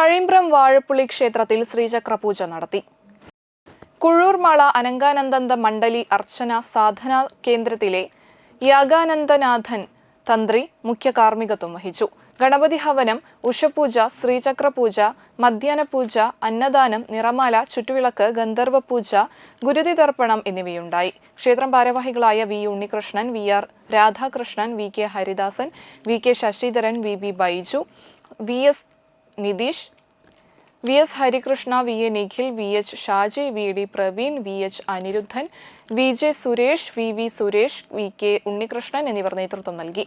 കഴിമ്പ്രം വാഴപ്പുള്ളി ക്ഷേത്രത്തിൽ ശ്രീചക്ര പൂജ നടത്തി. കുഴൂർമാള അനങ്കാനന്ദ മണ്ഡലി അർച്ചന സാധന കേന്ദ്രത്തിലെ യാഗാനന്ദനാഥൻ തന്ത്രി മുഖ്യ കാർമ്മികത്വം വഹിച്ചു. ഗണപതി ഹവനം ഉഷപൂജ ശ്രീചക്ര പൂജ പൂജ അന്നദാനം നിറമാല ചുറ്റുവിളക്ക് ഗന്ധർവ പൂജ ഗുരുതി തർപ്പണം എന്നിവയുണ്ടായി. ക്ഷേത്രം ഭാരവാഹികളായ V Unnikrishnan V R Radhakrishnan V K Haridasan V K Sasidharan V B Baiju V S Nitheesh V S Harikrishna V A Nikhil V H Shaji V D Praveen V H Aniruddhan V J Suresh V V Suresh V K Unnikrishnan എന്നിവർ നേതൃത്വം നൽകി.